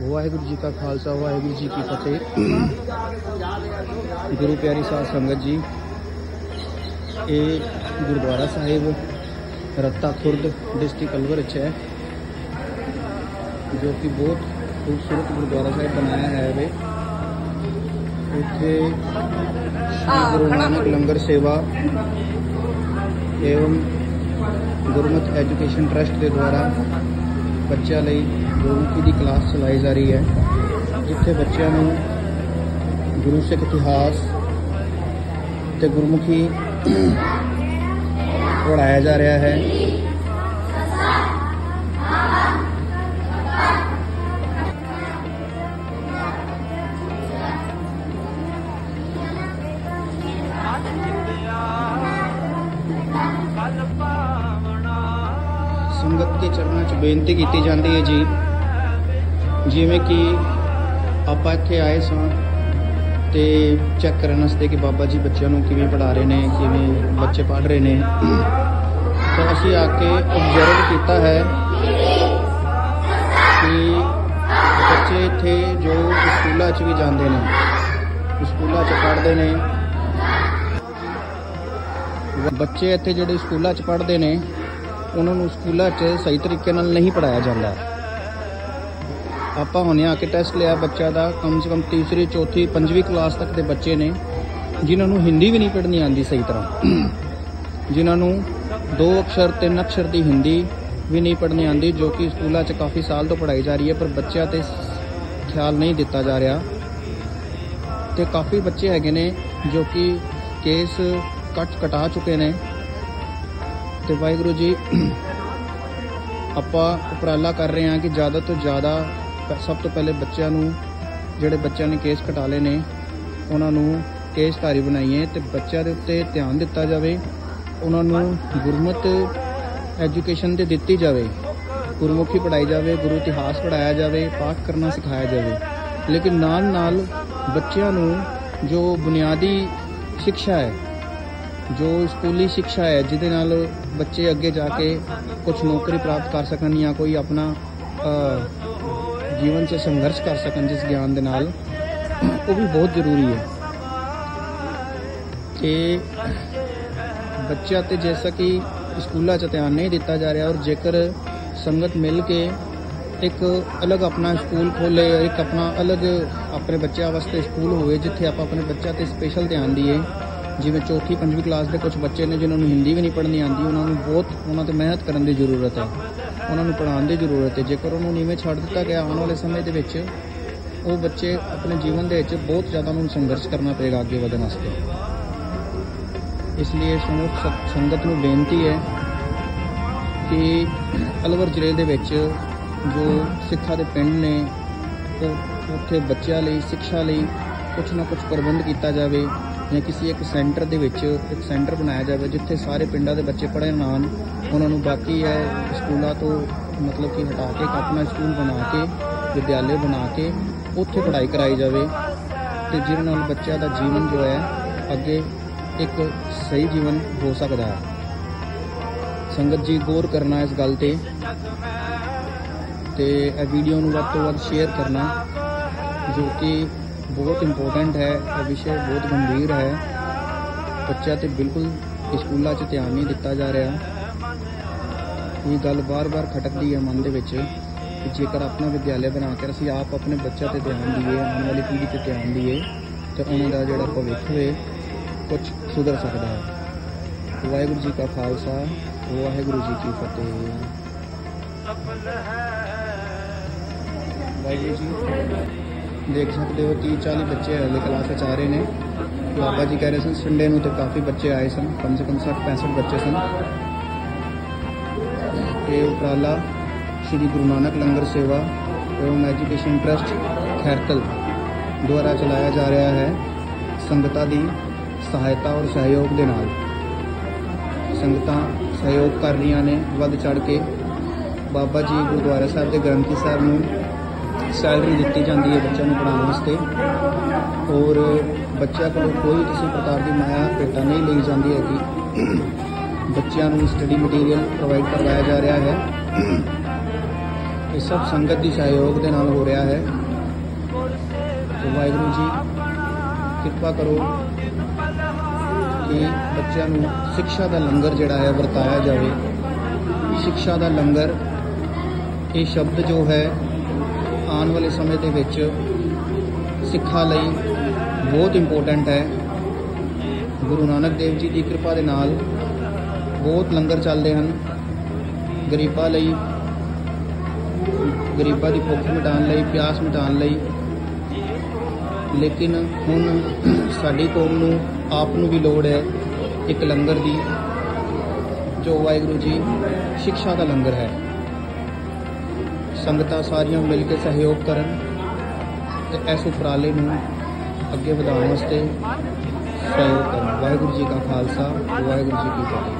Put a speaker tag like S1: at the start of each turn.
S1: ਵਾਹਿਗੁਰੂ ਜੀ ਕਾ ਖਾਲਸਾ ਵਾਹਿਗੁਰੂ ਜੀ ਕੀ ਫਤਿਹ ਗੁਰੂ ਪਿਆਰੀ ਸਾਧ ਸੰਗਤ ਜੀ ਇਹ ਗੁਰਦੁਆਰਾ ਸਾਹਿਬ ਰੱਤਾ ਖੁਰਦ ਡਿਸਟ੍ਰਿਕਟ ਅਲਵਰ ਵਿੱਚ ਹੈ ਜੋ ਕਿ ਬਹੁਤ ਖੂਬਸੂਰਤ ਗੁਰਦੁਆਰਾ ਸਾਹਿਬ ਬਣਾਇਆ ਹੈ ਵੇ ਇੱਥੇ ਸ਼੍ਰੀ ਗੁਰੂ ਨਾਨਕ ਲੰਗਰ ਸੇਵਾ ਏਵੰ ਗੁਰਮਤਿ ਐਜੂਕੇਸ਼ਨ ਟਰਸਟ ਦੇ ਦੁਆਰਾ ਬੱਚਿਆਂ ਲਈ ਗੁਰਮੁਖੀ ਦੀ ਕਲਾਸ ਚਲਾਈ ਜਾ ਰਹੀ ਹੈ, ਜਿੱਥੇ ਬੱਚਿਆਂ ਨੂੰ ਗੁਰੂ ਸਿੱਖ ਇਤਿਹਾਸ ਤੇ ਗੁਰਮੁਖੀ ਪੜ੍ਹਾਇਆ ਜਾ ਰਿਹਾ ਹੈ। ਸੰਗਤ ਦੇ ਚਰਨਾਂ 'ਚ ਬੇਨਤੀ ਕੀਤੀ ਜਾਂਦੀ ਹੈ ਜੀ। ਜਿਵੇਂ ਕਿ ਆਪਾਂ ਇੱਥੇ ਆਏ ਸਾਂ ਤੇ ਚੈੱਕ ਕਰਨ ਵਾਸਤੇ ਕਿ ਬਾਬਾ ਜੀ ਬੱਚਿਆਂ ਨੂੰ ਕਿਵੇਂ ਪੜ੍ਹਾ ਰਹੇ ਨੇ, ਕਿਵੇਂ ਬੱਚੇ ਪੜ੍ਹ ਰਹੇ ਨੇ। ਤਾਂ ਅਸੀਂ ਆ ਕੇ ਅਬਜ਼ਰਵ ਕੀਤਾ ਹੈ ਕਿ ਬੱਚੇ ਇੱਥੇ ਜੋ ਸਕੂਲਾਂ 'ਚ ਵੀ ਜਾਂਦੇ ਨੇ, ਸਕੂਲਾਂ 'ਚ ਪੜ੍ਹਦੇ ਨੇ। ਬੱਚੇ ਇੱਥੇ ਜਿਹੜੇ ਸਕੂਲਾਂ 'ਚ ਪੜ੍ਹਦੇ ਨੇ ਉਹਨਾਂ ਨੂੰ ਸਕੂਲਾਂ 'ਚ ਸਹੀ ਤਰੀਕੇ ਨਾਲ ਨਹੀਂ ਪੜਾਇਆ ਜਾਂਦਾ। ਆਪਾਂ ਹੁਣੇ ਆ ਕੇ ਟੈਸਟ ਲਿਆ ਬੱਚਾ ਦਾ, ਕਮ ਸੇ ਕਮ ਤੀਸਰੀ, ਚੌਥੀ, ਪੰਜਵੀਂ ਕਲਾਸ ਤੱਕ ਦੇ ਬੱਚੇ ਨੇ, ਜਿਨ੍ਹਾਂ ਨੂੰ ਹਿੰਦੀ ਵੀ ਨਹੀਂ ਪੜ੍ਹਨੀ ਆਉਂਦੀ ਸਹੀ ਤਰ੍ਹਾਂ। ਜਿਨ੍ਹਾਂ ਨੂੰ ਦੋ ਅਕਸ਼ਰ, ਤਿੰਨ ਅਕਸ਼ਰ ਦੀ ਹਿੰਦੀ ਵੀ ਨਹੀਂ ਪੜ੍ਹਨੀ ਆਉਂਦੀ, ਜੋ ਕਿ ਸਕੂਲਾਂ 'ਚ ਕਾਫੀ ਸਾਲ ਤੋਂ ਪੜ੍ਹਾਈ ਜਾ ਰਹੀ ਹੈ, ਪਰ ਬੱਚਿਆਂ ਤੇ ਖਿਆਲ ਨਹੀਂ ਦਿੱਤਾ ਜਾ ਰਿਹਾ। ਤੇ ਕਾਫੀ ਬੱਚੇ ਹੈਗੇ ਨੇ ਜੋ ਕਿ ਕੇਸ ਕੱਟ ਕਟਾ ਚੁੱਕੇ ਨੇ। ਤੇ ਵਾਹਿਗੁਰੂ ਜੀ, ਆਪਾਂ ਉਪਰਾਲਾ ਕਰ ਰਹੇ ਹਾਂ ਕਿ ਜ਼ਿਆਦਾ ਤੋਂ ਜ਼ਿਆਦਾ ਪ- ਸਭ ਤੋਂ ਪਹਿਲੇ ਬੱਚਿਆਂ ਨੂੰ, ਜਿਹੜੇ ਬੱਚਿਆਂ ਨੇ ਕੇਸ ਕਟਾਲੇ ਨੇ, ਉਹਨਾਂ ਨੂੰ ਕੇਸਧਾਰੀ ਬਣਾਈਏ ਤੇ ਬੱਚਿਆਂ ਦੇ ਉੱਤੇ ਧਿਆਨ ਦਿੱਤਾ ਜਾਵੇ, ਉਹਨਾਂ ਨੂੰ ਗੁਰਮਤ ਐਜੂਕੇਸ਼ਨ ਤੇ ਦਿੱਤੀ ਜਾਵੇ, ਗੁਰਮੁਖੀ ਪੜਾਈ ਜਾਵੇ, ਗੁਰੂ ਇਤਿਹਾਸ ਪੜਾਇਆ ਜਾਵੇ, ਪਾਠ ਕਰਨਾ ਸਿਖਾਇਆ ਜਾਵੇ। ਲੇਕਿਨ ਨਾਲ ਨਾਲ ਬੱਚਿਆਂ ਨੂੰ ਜੋ ਬੁਨਿਆਦੀ ਸਿੱਖਿਆ ਹੈ ਜੋ ਸਕੂਲੀ ਸਿੱਖਿਆ ਹੈ, ਜਿਹਦੇ ਨਾਲ ਬੱਚੇ ਅੱਗੇ ਜਾ ਕੇ ਕੁਝ ਨੌਕਰੀ ਪ੍ਰਾਪਤ ਕਰ ਸਕਣ ਜਾਂ ਕੋਈ ਆਪਣਾ ਜੀਵਨ 'ਚ ਸੰਘਰਸ਼ ਕਰ ਸਕਣ ਜਿਸ ਗਿਆਨ ਦੇ ਨਾਲ, ਉਹ ਵੀ ਬਹੁਤ ਜ਼ਰੂਰੀ ਹੈ। ਕਿ ਬੱਚਿਆਂ ਤੇ ਜੈਸਾ ਕਿ ਸਕੂਲਾਂ 'ਚ ਧਿਆਨ ਨਹੀਂ ਦਿੱਤਾ ਜਾ ਰਿਹਾ ਔਰ ਜੇਕਰ ਸੰਗਤ ਮਿਲ ਕੇ ਇੱਕ ਅਲੱਗ ਆਪਣਾ ਸਕੂਲ ਖੋਲੇ, ਇੱਕ ਆਪਣਾ ਅਲੱਗ ਆਪਣੇ ਬੱਚਿਆਂ ਵਾਸਤੇ ਸਕੂਲ ਹੋਵੇ, ਜਿੱਥੇ ਆਪਾਂ ਆਪਣੇ ਬੱਚਿਆਂ ਤੇ ਸਪੈਸ਼ਲ ਧਿਆਨ ਦਈਏ ਜਿਵੇਂ ਚੌਥੀ, ਪੰਜਵੀਂ ਕਲਾਸ ਦੇ ਕੁਝ ਬੱਚੇ ਨੇ ਜਿਨ੍ਹਾਂ ਨੂੰ ਹਿੰਦੀ ਵੀ ਨਹੀਂ ਪੜ੍ਹਨੀ ਆਉਂਦੀ, ਉਹਨਾਂ ਨੂੰ ਬਹੁਤ, ਉਹਨਾਂ ਤੇ ਮਿਹਨਤ ਕਰਨ ਦੀ ਜ਼ਰੂਰਤ ਹੈ। ਉਹਨਾਂ ਨੂੰ ਪੜ੍ਹਾਉਣ ਦੀ ਜ਼ਰੂਰਤ ਹੈ। ਜੇਕਰ ਉਹਨੂੰ ਨੀਵੇਂ ਛੱਡ ਦਿੱਤਾ ਗਿਆ ਆਉਣ ਵਾਲੇ ਸਮੇਂ ਦੇ ਵਿੱਚ, ਉਹ ਬੱਚੇ ਆਪਣੇ ਜੀਵਨ ਦੇ ਵਿੱਚ ਬਹੁਤ ਜ਼ਿਆਦਾ ਉਹਨਾਂ ਨੂੰ ਸੰਘਰਸ਼ ਕਰਨਾ ਪਏਗਾ ਅੱਗੇ ਵਧਣ ਵਾਸਤੇ। ਇਸ ਲਈ ਸਮੂਹ ਸ- ਸੰਗਤ ਨੂੰ ਬੇਨਤੀ ਹੈ ਕਿ ਅਲਵਰ ਜ਼ਿਲ੍ਹੇ ਦੇ ਵਿੱਚ ਜੋ ਸਿੱਖਾਂ ਦੇ ਪਿੰਡ ਨੇ, ਉਹ ਉੱਥੇ ਬੱਚਿਆਂ ਲਈ, ਸਿੱਖਿਆ ਲਈ ਕੁਝ ਨਾ ਕੁਝ ਪ੍ਰਬੰਧ ਕੀਤਾ ਜਾਵੇ। ਜਾਂ ਕਿਸੇ ਇੱਕ ਸੈਂਟਰ ਦੇ ਵਿੱਚ ਇੱਕ ਸੈਂਟਰ ਬਣਾਇਆ ਜਾਵੇ ਜਿੱਥੇ ਸਾਰੇ ਪਿੰਡਾਂ ਦੇ ਬੱਚੇ ਪੜ੍ਹਨ ਆਉਣ ਉਹਨਾਂ ਨੂੰ ਬਾਕੀ ਹੈ ਸਕੂਲਾਂ ਤੋਂ ਮਤਲਬ ਕਿ ਹਟਾ ਕੇ ਆਪਣਾ ਸਕੂਲ ਬਣਾ ਕੇ ਵਿਦਿਆਲੇ ਬਣਾ ਕੇ ਉੱਥੇ ਪੜ੍ਹਾਈ ਕਰਾਈ ਜਾਵੇ ਤੇ ਜਿਹਦੇ ਨਾਲ ਬੱਚਿਆਂ ਦਾ ਜੀਵਨ ਜੋ ਹੈ ਅੱਗੇ ਇੱਕ ਸਹੀ ਜੀਵਨ ਹੋ ਸਕਦਾ ਹੈ। ਸੰਗਤ ਜੀ ਗੌਰ ਕਰਨਾ ਇਸ ਗੱਲ ਤੇ ਤੇ ਇਹ ਵੀਡੀਓ ਨੂੰ ਵੱਧ ਤੋਂ ਵੱਧ ਸ਼ੇਅਰ ਕਰਨਾ ਜੋ ਕਿ ਬਹੁਤ ਇੰਪੋਰਟੈਂਟ ਹੈ ਇਹ ਵਿਸ਼ੇ ਬਹੁਤ ਗੰਭੀਰ ਹੈ। ਬੱਚਿਆਂ ਤੇ ਬਿਲਕੁਲ ਸਕੂਲਾਂ 'ਚ ਧਿਆਨ ਨਹੀਂ ਦਿੱਤਾ ਜਾ ਰਿਹਾ। ਇਹ ਗੱਲ ਬਾਰ-ਬਾਰ ਖਟਕਦੀ ਹੈ ਮਨ ਦੇ ਵਿੱਚ ਕਿ ਜੇਕਰ ਆਪਣਾ ਵਿਦਿਆਲੇ ਬਣਾ ਕੇ ਅਸੀਂ ਆਪ ਆਪਣੇ ਬੱਚਿਆਂ ਤੇ ਧਿਆਨ ਦਈਏ ਆਉਣ ਵਾਲੀ ਪੀੜ੍ਹੀ ਤੇ ਧਿਆਨ ਦਈਏ ਤੇ ਉਹਨਾਂ ਦਾ ਜਿਹੜਾ ਭਵਿੱਖ ਹੈ ਕੁਝ ਸੁਧਰ ਸਕਦਾ ਹੈ। ਵਾਹਿਗੁਰੂ ਜੀ ਕਾ ਖਾਲਸਾ ਵਾਹਿਗੁਰੂ ਜੀ ਕੀ ਫਤਿਹ। ਵਾਹਿਗੁਰੂ ਜੀ ਦੇਖ ਸਕਦੇ ਹੋ 30 40 ਬੱਚੇ ਹਲੇ ਕਲਾਸ ਵਿੱਚ ਆ ਰਹੇ ਨੇ। ਬਾਬਾ ਜੀ ਕਹਿ ਰਹੇ ਸਨ, ਸੰਡੇ ਨੂੰ ਤੇ ਕਾਫੀ ਬੱਚੇ ਆਏ ਸਨ, ਕਮ ਸੇ ਕਮ 60 65 ਬੱਚੇ ਸਨ। ਇਹ ਉਪਰਾਲਾ ਸ਼੍ਰੀ ਗੁਰੂ ਨਾਨਕ ਲੰਗਰ ਸੇਵਾ ਏਵਮ ਐਜੂਕੇਸ਼ਨ ਟਰਸਟ ਖੈਰਕਲ ਦੁਆਰਾ ਚਲਾਇਆ ਜਾ ਰਿਹਾ ਹੈ ਸੰਗਤਾਂ ਦੀ ਸਹਾਇਤਾ ਔਰ ਸਹਿਯੋਗ ਦੇ ਨਾਲ। ਸੰਗਤਾਂ ਸਹਿਯੋਗ ਕਰ ਰਹੀਆਂ ਨੇ ਵੱਧ ਚੜ ਕੇ। ਬਾਬਾ ਜੀ ਗੁਰਦੁਆਰਾ ਸਾਹਿਬ ਦੇ ਗ੍ਰੰਥੀ ਸਾਹਿਬ ਨੂੰ ਸੈਲਰੀ ਦਿੱਤੀ ਜਾਂਦੀ ਹੈ ਬੱਚਿਆਂ ਨੂੰ ਪੜ੍ਹਾਉਣ ਵਾਸਤੇ। ਔਰ ਬੱਚਿਆਂ ਕੋਲ ਕੋਈ ਕਿਸੇ ਪ੍ਰਕਾਰ ਦੀ ਮਾਇਆ ਭੇਟਾ ਨਹੀਂ ਲਈ ਜਾਂਦੀ ਹੈਗੀ। ਬੱਚਿਆਂ ਨੂੰ ਸਟੱਡੀ ਮਟੀਰੀਅਲ ਪ੍ਰੋਵਾਈਡ ਕਰਵਾਇਆ ਜਾ ਰਿਹਾ ਹੈ। ਇਹ ਸਭ ਸੰਗਤ ਦੀ ਸਹਿਯੋਗ ਦੇ ਨਾਲ ਹੋ ਰਿਹਾ ਹੈ। ਵਾਹਿਗੁਰੂ ਜੀ, ਕਿਰਪਾ ਕਰੋ ਕਿ ਬੱਚਿਆਂ ਨੂੰ ਸਿੱਖਿਆ ਦਾ ਲੰਗਰ ਜਿਹੜਾ ਹੈ ਵਰਤਾਇਆ ਜਾਵੇ। ਸਿੱਖਿਆ ਦਾ ਲੰਗਰ ਇਹ ਸ਼ਬਦ ਜੋ ਹੈ ਆਉਣ ਵਾਲੇ ਸਮੇਂ ਦੇ ਵਿੱਚ ਸਿੱਖਾਂ ਲਈ ਬਹੁਤ ਇੰਪੋਰਟੈਂਟ ਹੈ। ਗੁਰੂ ਨਾਨਕ ਦੇਵ ਜੀ ਦੀ ਕਿਰਪਾ ਦੇ ਨਾਲ ਬਹੁਤ ਲੰਗਰ ਚੱਲਦੇ ਹਨ। ਗਰੀਬਾਂ ਲਈ, ਗਰੀਬਾਂ ਦੀ ਭੁੱਖ ਮਿਟਾਉਣ ਲਈ, ਪਿਆਸ ਮਿਟਾਉਣ ਲਈ। ਲੇਕਿਨ ਹੁਣ ਸਾਡੀ ਕੌਮ ਨੂੰ, ਆਪ ਨੂੰ ਵੀ ਲੋੜ ਹੈ ਇੱਕ ਲੰਗਰ ਦੀ, ਜੋ ਵਾਹਿਗੁਰੂ ਜੀ ਸਿੱਖਿਆ ਦਾ ਲੰਗਰ ਹੈ। ਸੰਗਤਾਂ ਸਾਰੀਆਂ ਮਿਲ ਕੇ ਸਹਿਯੋਗ ਕਰਨ ਤੇ ਇਸ ਉਪਰਾਲੇ ਨੂੰ ਅੱਗੇ ਵਧਾਉਣ ਵਾਸਤੇ ਸਹਿਯੋਗ ਕਰਨ। ਵਾਹਿਗੁਰੂ ਜੀ ਕਾ ਖਾਲਸਾ, ਵਾਹਿਗੁਰੂ ਜੀ ਕੀ ਫਤਿਹ।